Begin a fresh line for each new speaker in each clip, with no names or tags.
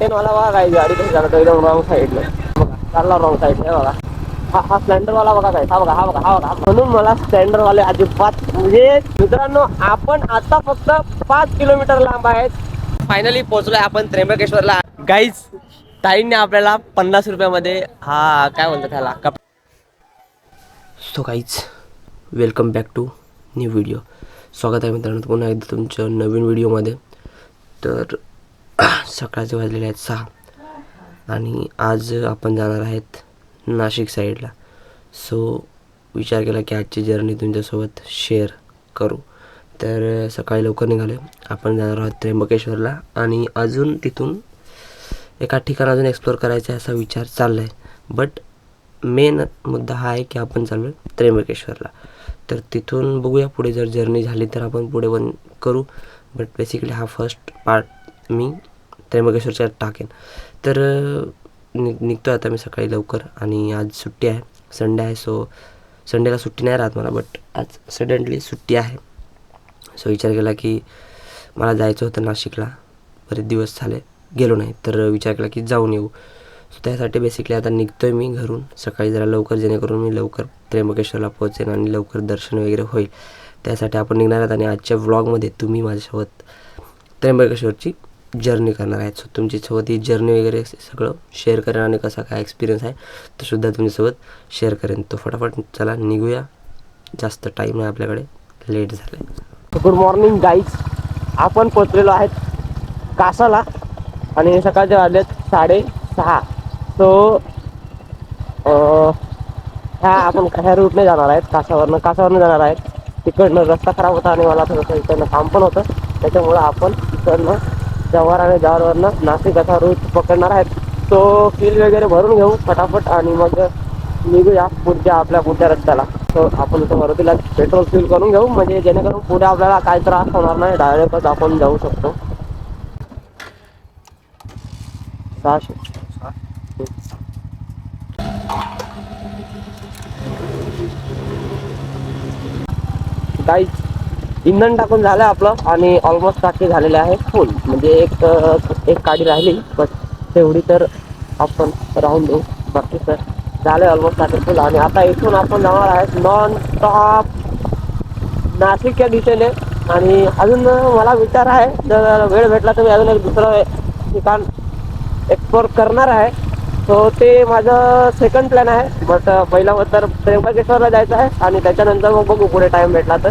Ten वाला बघा काय गाडी कशी चालत एकदम रॉंग साईडला बघा चालला रॉंग साईडला बघा. हा हा स्प्लेंडर वाला बघा काय हा बघा हा बघा हा बघा. म्हणून मला स्प्लेंडर वाले अजिबात म्हणजे मित्रांनो आपण आता फक्त पाच किलोमीटर लांब आहेत. फायनली पोहोचलोय आपण त्र्यंबकेश्वरला. गाईज ताईंनी आपल्याला पन्नास रुपयामध्ये हा काय म्हणतात त्याला? Cup so guys welcome back to new video स्वागत आहे मित्रांनो पुन्हा एकदा तुमच्या नवीन व्हिडिओमध्ये तर सकाळचे वाजलेले आहेत सहा. आणि आज आपण जाणार आहेत नाशिक साईडला. सो विचार केला की आजची जर्नी तुमच्यासोबत शेअर करू. तर सकाळी लवकर निघाले. आपण जाणार आहोत त्र्यंबकेश्वरला. आणि अजून तिथून एका ठिकाण अजून एक्सप्लोअर करायचा असा विचार चालला आहे बट मेन मुद्दा हा आहे की आपण चाललो आहे त्र्यंबकेश्वरला. तर तिथून बघूया पुढे जर जर्नी झाली तर आपण पुढे पण करू. बट बेसिकली हा फर्स्ट पार्ट मी त्र्यंबकेश्वरच्या टाकेन. तर नि निघतो आता मी सकाळी लवकर आणि आज सुट्टी आहे. संडे आहे सो संडेला सुट्टी नाही राहत मला बट आज सडनली सुट्टी आहे. सो विचार केला की मला जायचं होतं नाशिकला. बरेच दिवस झाले गेलो नाही तर विचार केला की जाऊन येऊ. सो त्यासाठी बेसिकली आता निघतो आहे मी घरून. सकाळी जरा लवकर जेणेकरून मी लवकर त्र्यंबकेश्वरला पोहोचेन आणि लवकर दर्शन वगैरे होईल. त्यासाठी आपण निघणार आहात आणि आजच्या व्लॉगमध्ये तुम्ही माझ्यासोबत त्र्यंबकेश्वरची जर्नी करणार आहेत. सो तुमच्यासोबत ही जर्नी वगैरे सगळं शेअर करेन आणि कसा काय एक्सपिरियन्स आहे तो सुद्धा तुमच्यासोबत शेअर करेन. तो फटाफट चला निघूया. जास्त टाईम आहे आपल्याकडे. लेट झालं गुड मॉर्निंग गाईज आपण पोचलेलो आहेत कासाला आणि सकाळचे वाजलेत साडेसहा. सो ह्या आपण ह्या रूटने जाणार आहेत कासावरनं. कासावरनं जाणार आहेत. तिकडनं रस्ता खराब होता आणि मला थोडंसं इकडनं काम पण होतं. त्याच्यामुळं आपण इकडनं जव्हार आणि जव्हारवरनं नाशिक असा रूट पकडणार आहेत तो फील वगैरे भरून घेऊ फटाफट आणि मग निघूया पुढच्या आपल्या पुढच्या रस्त्याला. तर आपण इथं मारुतीला पेट्रोल फिल करून घेऊ. म्हणजे जेणेकरून पुढे आपल्याला काय त्रास होणार नाही. डायरेक्टच आपण जाऊ शकतो. सहाशे. काहीच इंधन टाकून झालं आपलं आणि ऑलमोस्ट टाकी झालेले आहे फुल म्हणजे एक एक गाडी राहिली बट तेवढी तर आपण राहून देऊ. बाकी तर झालं ऑलमोस्ट टाकी फुल आणि आता इथून आपण जाणार आहेत नॉन स्टॉप नाशिकच्या दिशेने. आणि अजून मला विचार आहे जर वेळ भेटला तर मी अजून एक दुसरं ठिकाण एक्सप्लोर करणार आहे. सो ते माझं सेकंड प्लॅन आहे बट पहिला तर त्र्यंबकेश्वरला जायचं आहे. आणि त्याच्यानंतर मग बघू पुढे टाइम भेटला तर.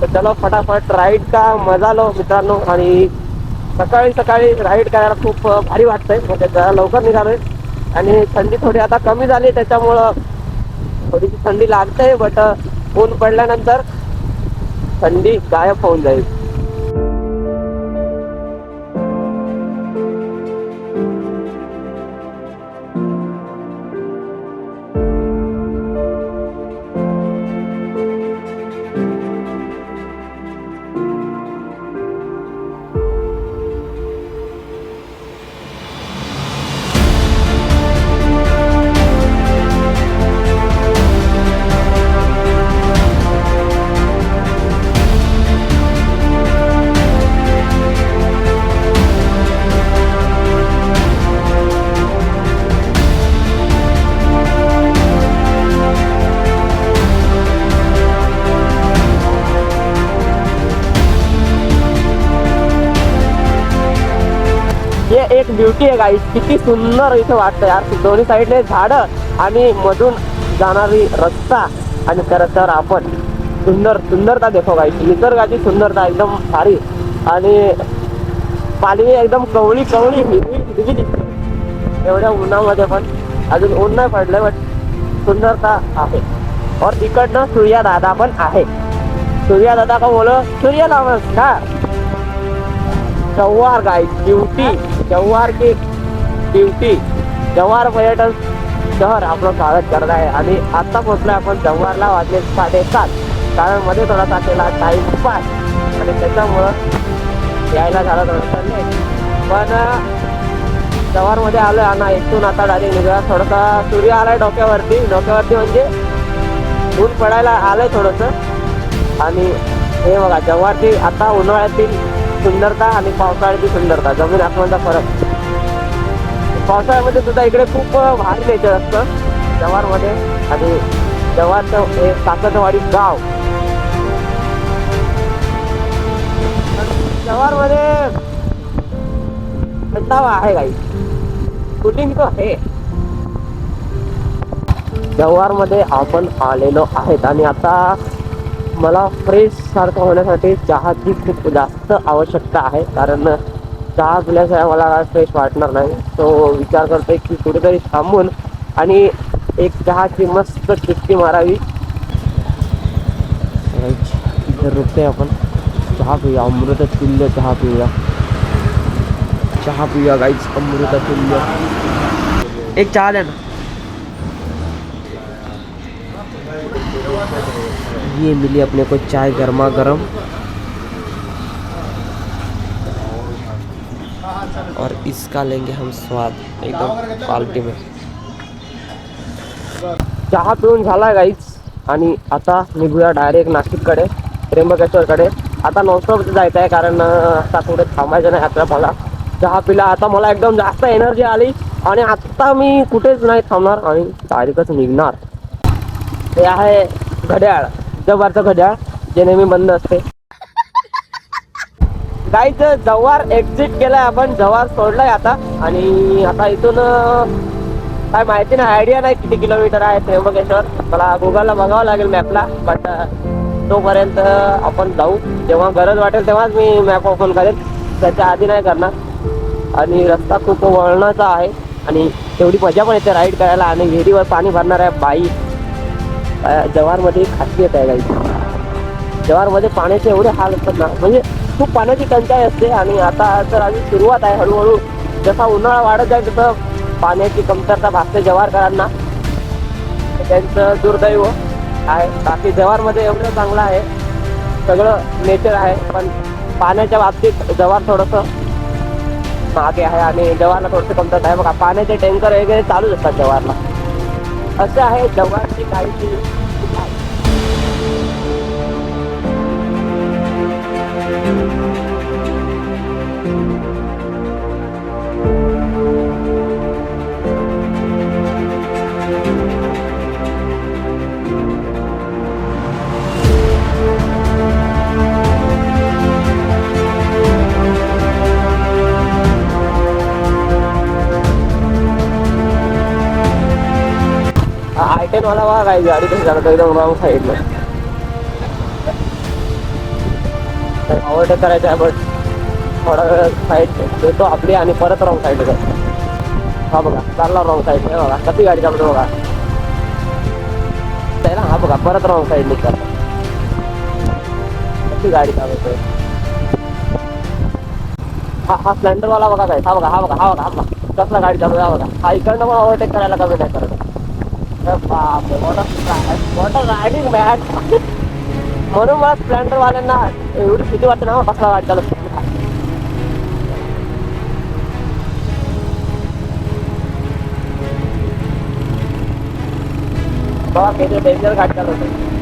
तर चला फटाफट राईड का मजा लो मित्रांनो. आणि सकाळी सकाळी राईड करायला खूप भारी वाटतंय. म्हणजे जरा लवकर निघालोय. आणि थंडी थोडी आता कमी झाली त्याच्यामुळं थोडीशी थंडी लागते बट ऊन पडल्यानंतर थंडी गायब होऊन जाईल. हे एक ब्युटी आहे गाईस किती सुंदर इथं वाटतं यार दोन्ही साईडने झाडं आणि मधून जाणारी रस्ता. आणि त्या रस्त्यावर आपण सुंदर सुंदरता देखो गाईस निसर्गाची सुंदरता एकदम भारी. आणि पाणी एकदम कवळी कवळी. हिरवी हिरवी दिसते एवढ्या उन्हामध्ये पण. अजून ऊन नाही पडलंय बट सुंदरता आहे. और तिकडनं सूर्या दादा पण आहे. सूर्या दादा का बोलो सूर्य नमस्कार जव्हार गाईस ब्युटी जव्हार की ब्युटी जव्हार पर्यटन शहर आपलं स्वागत करत आहे. आणि आता पोहोचलोय आपण जव्हारला वाजले साडेसात. कारण मध्ये थोडासा केला टाइमपास आणि त्याच्यामुळं यायला झालं थोडंसं लेट पण जव्हारमध्ये आलोय आणि इथून आता डायरेक्ट निघा थोडासा सूर्य आलाय डोक्यावरती. डोक्यावरती म्हणजे ऊन पडायला आलंय थोडंसं. आणि हे बघा जव्हारची आता उन्हाळ्यातील सुंदरता आणि पावसाळ्याची सुंदरता. जमीन आसमानचा फरक. पावसाळ्यामध्ये सुद्धा इकडे खूप भारी नेचर असतं. जव्हारमध्ये आणि जव्हारचं हे सासटवाडी गाव. जव्हारमध्ये थंडावा आहे काही. शूटिंग तो आहे. जव्हारमध्ये आपण आलेलो आहेत आणि आता मला फ्रेश सारखं होण्यासाठी चहाची खूप जास्त आवश्यकता आहे. कारण चहा पिल्याशिवाय मला फ्रेश वाटणार नाही. तो विचार करतो की कुठेतरी थांबून आणि एक चहाची मस्त चिट्टी मारावी. इथे रुकते आपण. चहा पिऊया. अमृत तुल्य चहा पिऊया. चहा पिऊया गाईच अमृत तुल्य. एक चहा द्या ना. ये मिली अपने को चाय गर्मा गर्म। और इसका लेंगे हम स्वाद एकदम क्वालिटी में। चहा गाईच आणि आता निघूया डायरेक्ट नाशिककडे त्र्यंबकेश्वरकडे. आता नॉनस्टॉप जायचं आहे कारण अं, आता कुठे थांबायचं नाही आता मला चहा पिला आता मला एकदम जास्त एनर्जी आणि आता मी कुठेच नाही थांबणार आणि डायरेक्टच निघणार. ते जव्हारचं घड्याळ जे नेहमी बंद असते. गाईच जव्हार एक्झिट केलाय आपण जव्हार सोडलाय आता. आणि आता इथून काय माहिती नाही आयडिया नाही किती किलोमीटर आहे त्र्यंबकेश्वर. मला गुगलला बघावं लागेल मॅपला बट तोपर्यंत आपण जाऊ. जेव्हा गरज वाटेल तेव्हाच मी मॅप ओपन करेन. त्याच्या आधी नाही करणार. आणि रस्ता खूप वळणाचा आहे. आणि तेवढी मजा पण येते राईड करायला. आणि विहिरीवर पाणी भरणार आहे बाई. जवारमध्ये एक खासियत आहे काही जवारमध्ये पाण्याचे एवढे हाल असतात ना म्हणजे खूप पाण्याची टंचाई असते आणि आता तर अजून सुरुवात आहे हळूहळू. जसा उन्हाळा वाढत जाईल तसं पाण्याची कमतरता भासते जवारकरांना त्यांचं दुर्दैव आहे. बाकी जवारमध्ये एवढं चांगलं आहे. सगळं नेचर आहे पण पाण्याच्या बाबतीत जवार थोडंसं मागे आहे आणि जवारला थोडंसं कमतरता आहे. बघा पाण्याचे टँकर वगैरे चालूच असतात जवारला असं आहे जव्हारची काळजी. बघा काही गाडी कशी जाणं एकदम रॉंग साईडला ओव्हरटेक करायचं आहे बट थोडा वेळ साईड देतो आपली आणि परत रॉंग साईड जातो हा बघा चालला रॉंग साईड बघा कधी गाडी चालतो बघा. त्याला हा बघा परत रॉंग साईड निघतात कशी गाडी चालवतोय. हा हा स्प्लेंडर वाला बघा काय हा बघा हा बघा हा बघा हा बघा. कसला गाडी चालू हा बघा. हा इकडनं पण ओव्हरटेक करायला कमी नाही करत. बापरे, what a- what a riding man. म्हणून मला स्प्लेंडर वाल्यांना एवढी भीती वाटते ना कसला गाडी चालत बाबा किती डेंजर गाडी चालवते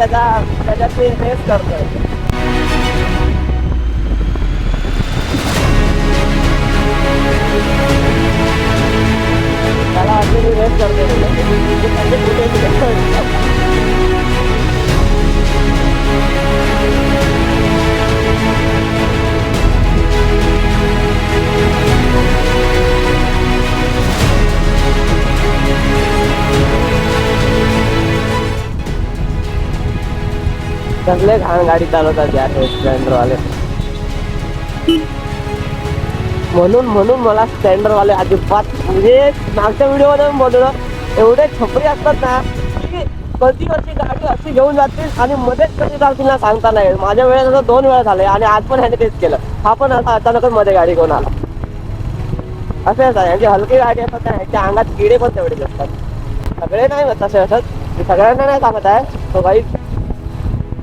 त्याचा त्याच्यात ते रेस करतोय. कसले घाण गाडी चालवतात यार हे स्प्लेंडरवाले. म्हणून म्हणून मला स्प्लेंडर वाले अजिबात म्हणजे मागच्या व्हिडिओमध्ये मी बोललो एवढे छपरी असतात ना की कधी अशी गाडी अशी घेऊन जातील आणि मध्येच कधी जातील ना सांगता नाही माझ्या वेळेस असं दोन वेळा झाले आणि आज पण ह्याने तेच केलं. हा पण असा अचानकच मध्ये गाडी घेऊन आला. असं असं ह्यांची हलकी गाडी असतात ना, ह्यांच्या अंगात किडे पण तेवढेच असतात. सगळे नाही होत तसे असत मी सगळ्यांना नाही सांगत आहे. तो काही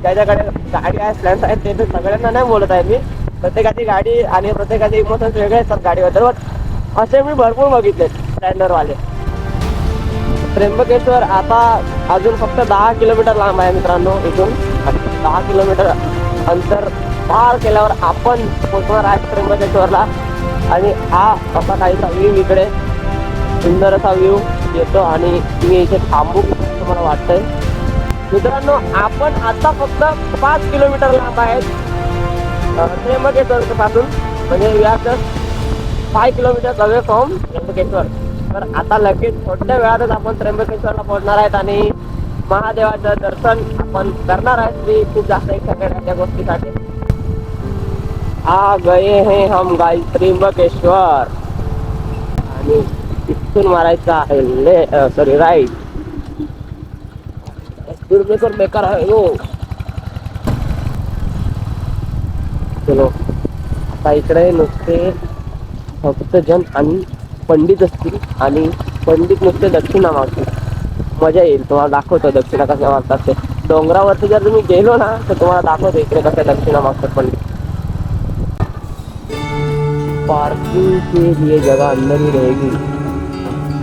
ज्याच्याकडे गाडी आहे स्लॅन्स आहेत ते तर सगळ्यांना नाही बोलत आहे मी. प्रत्येकाची गाडी आणि प्रत्येकाचे इमोशन्स वेगळे असतात गाडीबद्दल पण असे मी भरपूर बघितले स्टँडरवाले त्र्यंबकेश्वर आता अजून फक्त दहा किलोमीटर लांब आहे मित्रांनो इथून. दहा किलोमीटर अंतर पार केल्यावर आपण पोहोचणार आहे त्र्यंबकेश्वरला. आणि हा असा काहीसा व्ह्यू इकडे. सुंदर असा व्ह्यू येतो आणि मी इथे थांबू असं मला वाटतंय. मित्रांनो आपण आता फक्त पाच किलोमीटर लांब आहेत. अं, त्र्यंबकेश्वर पासून. म्हणजे we are just five kilometre away from Trimbakeshwar. तर आता लगेच थोड्या वेळातच आपण त्र्यंबकेश्वरला पोहोचणार आहेत आणि महादेवाचं दर्शन आपण करणार आहेत. मी खूप जास्त एक्साइटेड आहे त्या गोष्टीसाठी. आ गए हैं हम गाई त्र्यंबकेश्वर. आणि इथून मारायचं आहे ले सॉरी राईट दुर्मेकर बेकार आहे हो चलो आता इकडे नुसते भक्तजन आणि पंडित असतील आणि पंडित नुसते दक्षिणा मागतील. मजा येईल तुम्हाला दाखवतो दक्षिणा कशा मागतात ते. डोंगरावरती जर तुम्ही गेलो ना तर तुम्हाला दाखवतो इकडे कशा दक्षिणा मागतात पंडित. पार्किंग के लिए जगह अंदर ही रहेगी.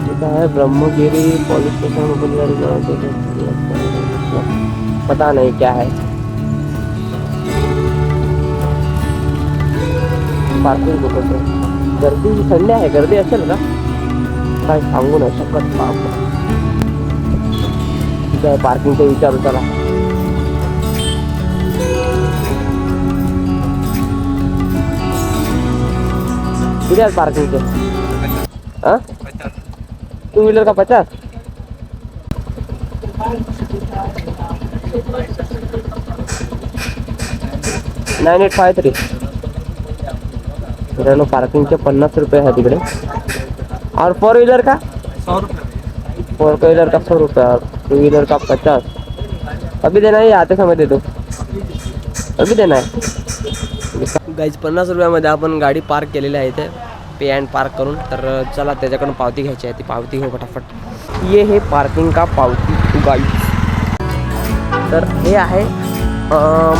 लिखा है ब्रह्मगिरी पुलिस स्टेशन पता नहीं क्या है। पार्किंग कुठं होतं गर्दी संडे आहे गर्दी असेल का काय सांगू नाही शकत बाप आहे पार्किंगचं विचारू चला किती आहे पार्किंगचे हा? टू व्हीलर का पचास? Nine eight five three. मित्रांनो पार्किंगचे पन्नास रुपये आहे तिकडे और फोर व्हीलर का?
सौ रुपये.
फोर व्हीलर का सौ रुपये और टू व्हीलर का पचास. अभी देना है या आते समय दे दो? अभी देना है. गाईज पन्नास रुपयामध्ये आपण गाडी पार्क केलेली आहे इथे. पे अँड पार्क करून. तर चला त्याच्याकडून पावती घ्यायची आहे. ती पावती घेऊ फटाफट. ये हे पार्किंग का पावती गाईज तर हे आहे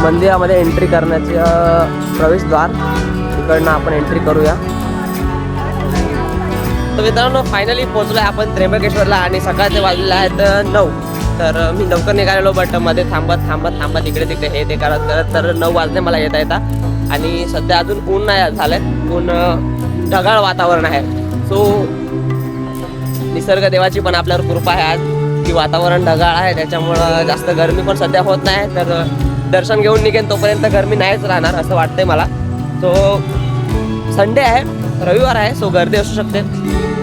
मंदिरामध्ये एंट्री करण्याचे प्रवेशद्वार. तिकडनं आपण एंट्री करूया. तर मित्रांनो फायनली पोहोचलो आहे आपण त्र्यंबकेश्वरला आणि सकाळचे आहे आहेत नऊ. तर मी लवकर निघालेलो बटमध्ये थांबत थांबत थांबत इकडे तिकडे हे ते करत करत तर नऊ वाजले मला येता येता. आणि सध्या अजून ऊन नाही झालंय. ऊन ढगाळ वातावरण आहे. सो निसर्ग देवाची पण आपल्यावर कृपा आहे आज. की वातावरण ढगाळ आहे त्याच्यामुळं जास्त गरमी पण सध्या होत नाही. तर दर्शन घेऊन निघेन तोपर्यंत गरमी नाहीच राहणार असं वाटतंय मला. सो संडे आहे रविवार आहे सो गर्दी असू शकते.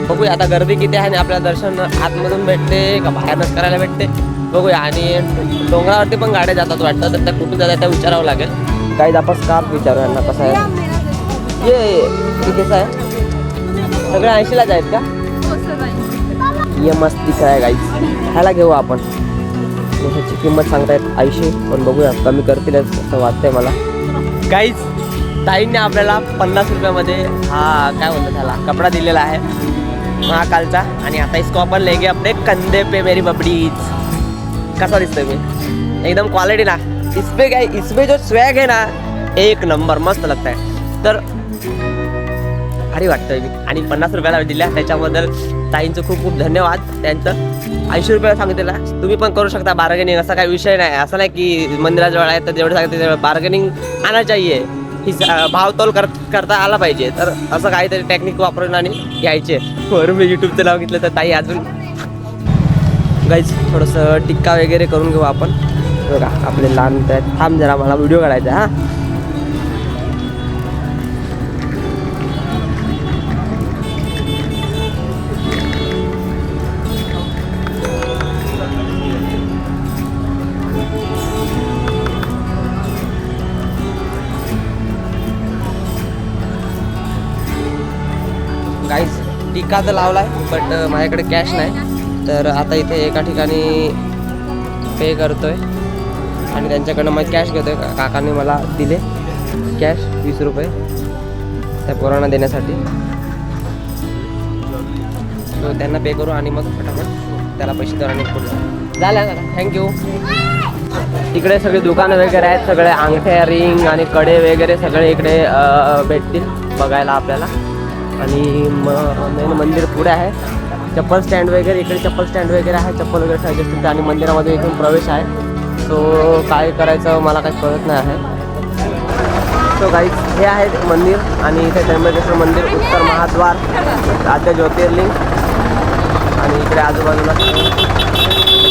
बघूया आता गर्दी किती आहे आणि आपल्याला दर्शन आतमधून भेटते का बाहेरच करायला भेटते. बघूया. आणि डोंगरावरती पण गाड्या जातात वाटतं तर त्या कुठून जातात त्या विचारावं लागेल. काही आपण स्कार्फ विचारू यांना कसं आहे. ये कसं आहे सगळे ऐंशीलाच आहेत का? हो, ये मस्त दिख आहे गाईज ह्याला घेऊ आपण. ह्याची किंमत सांगतायत ऐंशी पण बघूया कमी करतील असं वाटतंय मला. गाईज ताईंनी आपल्याला पन्नास रुपयामध्ये हा काय बोलतात त्याला कपडा दिलेला आहे. महाकालचा आणि आता इसको आपण लेगे आपले कंदे पे मेरी बबडीज कसा दिसतोय मी? एकदम क्वालिटी ना. इसपे काय इसपे जो स्वॅग आहे ना एक नंबर मस्त लगता है. तर भारी वाटतंय. मी आणि पन्नास रुपयाला दिल्या. त्याच्याबद्दल ताईंचं खूप खूप धन्यवाद. त्यांचं ऐंशी रुपयाला सांगितलेला. तुम्ही पण करू शकता बार्गेनिंग असा काही विषय नाही. असं नाही की मंदिराजवळ आहे तर जेवढं सांगते तेवढं बार्गेनिंग आना चाहिए ही भावतोल कर करता आला पाहिजे. तर असं काहीतरी टेक्निक वापरून आणि घ्यायचे. वरून मी यूट्यूबचं नाव घेतलं तर ताई अजून गाईज थोडंसं टिक्का वगैरे करून घेऊ आपण. बघा आपले लहान आहेत थांब जरा मला व्हिडिओ काढायचा हां. विकास तर आहे बट माझ्याकडे कॅश नाही. तर आता इथे एका ठिकाणी पे करतो आहे आणि त्यांच्याकडनं मग कॅश घेतो का- काकांनी मला दिले कॅश वीस रुपये त्या पोरांना देण्यासाठी. सो त्यांना पे करू आणि मग फटाफट त्याला पैसे द्या आणि पुढे झालं थँक्यू इकडे सगळे दुकानं वगैरे आहेत सगळे अंगठ्या रिंग आणि कडे वगैरे सगळे इकडे भेटतील बघायला आपल्याला. आणि मेन मंदिर पुढे आहे. चप्पल स्टँड वगैरे इकडे चप्पल स्टँड वगैरे आहे. चप्पल वगैरे ठेवायचे असतील आणि मंदिरामध्ये इथून प्रवेश आहे. सो काय करायचं मला काही कळत नाही आहे. सो काही हे आहे मंदिर आणि इथे त्र्यंबकेश्वर मंदिर उत्तर महाद्वार आद्य ज्योतिर्लिंग आणि इकडे आजूबाजूला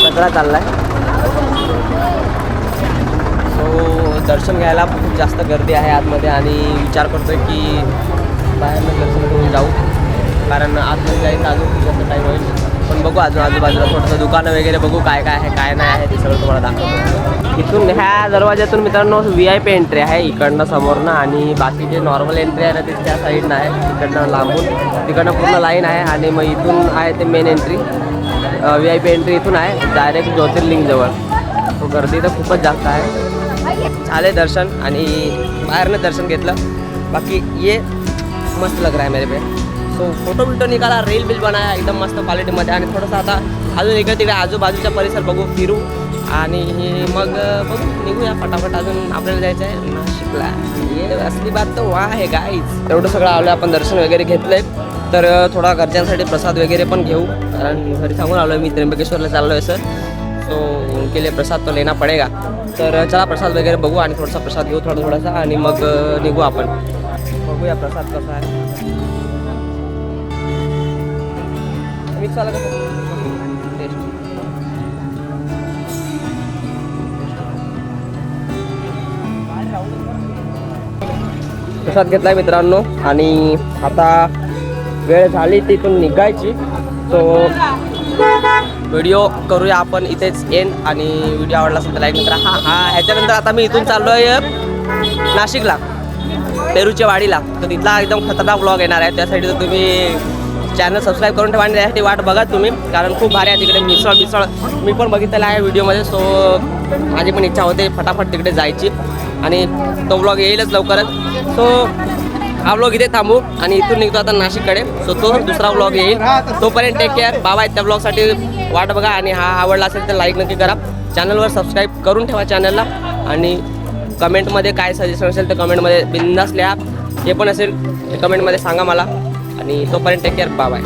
सगळा चालला आहे सो दर्शन घ्यायला खूप जास्त गर्दी आहे आतमध्ये आणि विचार करतोय की बाहेरनं दर्शन घेऊन जाऊ. कारण आतमध्ये जायचं अजून जास्त टाईम होईल. पण बघू अजून आजूबाजूला थोडंसं दुकानं वगैरे बघू काय काय आहे काय नाही आहे ते सगळं तुम्हाला दाखवतो. इथून ह्या दरवाज्यातून मित्रांनो व्ही आय पी एंट्री आहे इकडनं समोरनं आणि बाकी जे नॉर्मल एंट्री आहे ना ते त्या साईडनं आहे तिकडनं लांबून. तिकडनं पूर्ण लाईन आहे आणि मग इथून आहे ते main entry V I P entry इथून आहे डायरेक्ट ज्योतिर्लिंगजवळ गर्दी तर खूपच जास्त आहे. झाले दर्शन आणि बाहेरनं दर्शन घेतलं. बाकी ये मस्त लग रहा है मेरे पे। सो फोटो बिटो निकाला रील बिल बनाया एकदम मस्त क्वालिटीमध्ये आणि थोडंसं आता अजून इकडे तिकडे आजूबाजूचा परिसर बघू फिरू. आणि मग बघू निघूया फटाफट अजून. आपल्याला जायचं आहे नाशिकला. ये असली बात तर वा आहे गाईच एवढं सगळं आलं आपण दर्शन वगैरे घेतलंय. तर थोडा घरच्यांसाठी प्रसाद वगैरे पण घेऊ. कारण घरी सांगून आलो आहे मी त्र्यंबकेश्वरला चाललो आहे सर सो उनके लिए प्रसाद तो लेना पडेगा. तर चला प्रसाद वगैरे बघू आणि थोडासा प्रसाद घेऊ थोडा थोडासा. आणि मग निघू आपण. बघूया प्रसाद कसा आहे. मिक्स आला कसं टेस्ट प्रसाद घेतलाय मित्रांनो. आणि आता वेळ झाली तिथून निघायची. सो व्हिडिओ करूया आपण इथेच एंड आणि व्हिडिओ आवडला असेल तर लाईक करा. हा हा ह्याच्यानंतर आता मी इथून चाललो आहे नाशिकला. पेरूच्या वाडीला. तर तिथला एकदम खतरनाक ब्लॉग येणार आहे. त्यासाठी तर तुम्ही चॅनल सबस्क्राईब करून ठेवा आणि त्यासाठी वाट बघा तुम्ही. कारण खूप भारी आहे तिकडे मिसळ मिसळ मी पण बघितलेलं आहे व्हिडिओमध्ये सो माझी पण इच्छा होते फटाफट तिकडे जायची. आणि तो ब्लॉग येईलच लवकरच. सो हा ब्लॉग इथे थांबू आणि इथून निघतो आता नाशिककडे. सो तो दुसरा ब्लॉग येईल. तोपर्यंत टेक केअर बाबा आहेत त्या ब्लॉगसाठी वाट बघा आणि हा आवडला असेल तर लाईक नक्की करा. चॅनलवर सबस्क्राईब करून ठेवा चॅनलला आणि कमेंटमध्ये काय सजेशन असेल तर कमेंटमध्ये बिंदास लिहा. जे पण असेल ते कमेंटमध्ये सांगा मला. आणि तोपर्यंत टेक केअर बाय